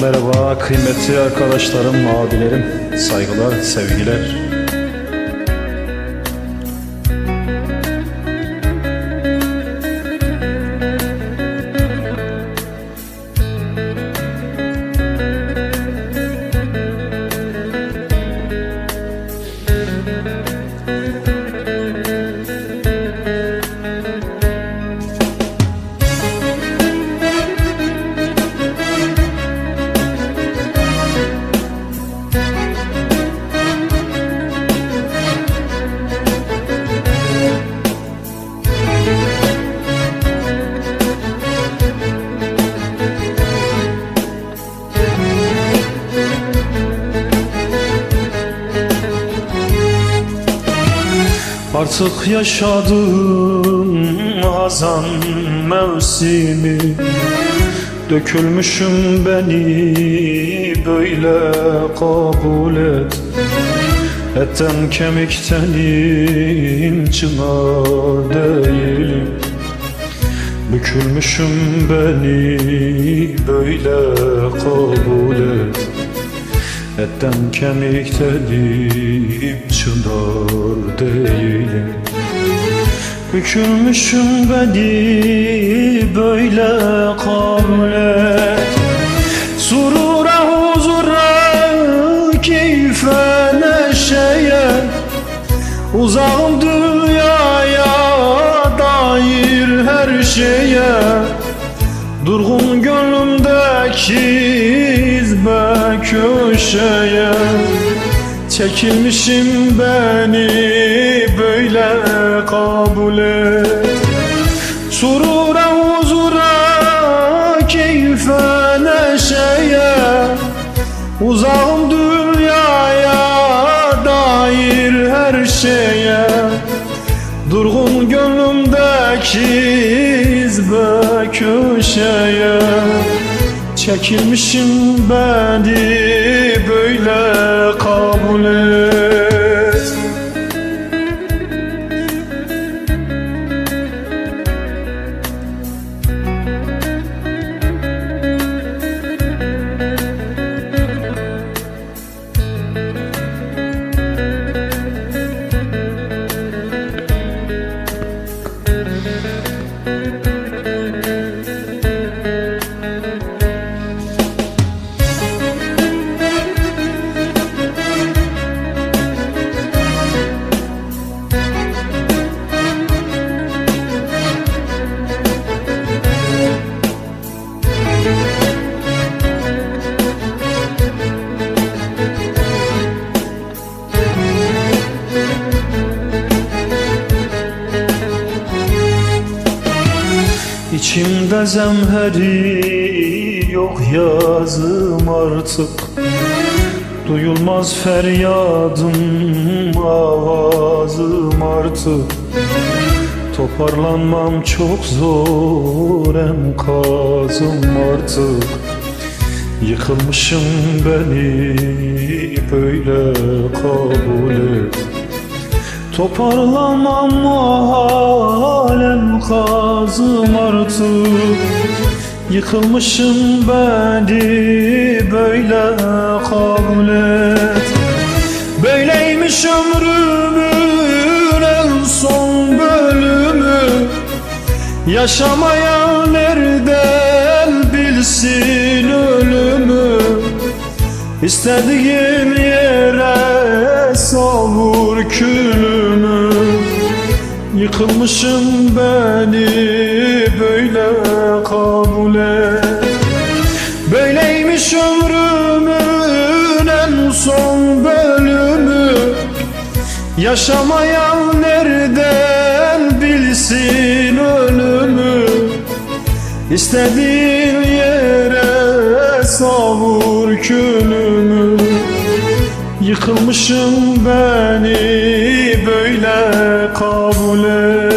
Merhaba kıymetli arkadaşlarım, abilerim, saygılar, sevgiler. Artık yaşadım hazan mevsimi. Dökülmüşüm beni böyle kabul et. Etten kemiktenim çınar değilim Bükülmüşüm beni böyle kabul et Etten kemiktenim çınar değilim. Bükülmüşüm beni böyle kabul et. Surura huzura keyfe neşeye. Uzağım dünyaya dair her şeye. Durgun gönlümdeki köşeye. Çekilmişim beni böyle kabul et. Surura huzura keyfe neşeye. Uzağım dünyaya dair her şeye. Durgun gönlümdeki izbe köşeye Çekilmişim beni böyle kabul et İçimde zemheri yok yazım artık. Duyulmaz feryadım avazım artık. Toparlanmam çok zor enkazım artık. Yıkılmışım beni böyle kabul Toparlamam alem kazım artık. Yıkılmışım beni böyle kabul et. Böyleymiş ömrümün en son bölümü. Yaşamaya nereden bilsin ölümü? İstediğim yere külümü Yıkılmışım beni böyle kabul et. Böyleymiş ömrümün en son bölümü. Yaşamayan nereden bilsin ölümü? İstediğin yere savur külümü Yıkılmışım beni böyle kabul et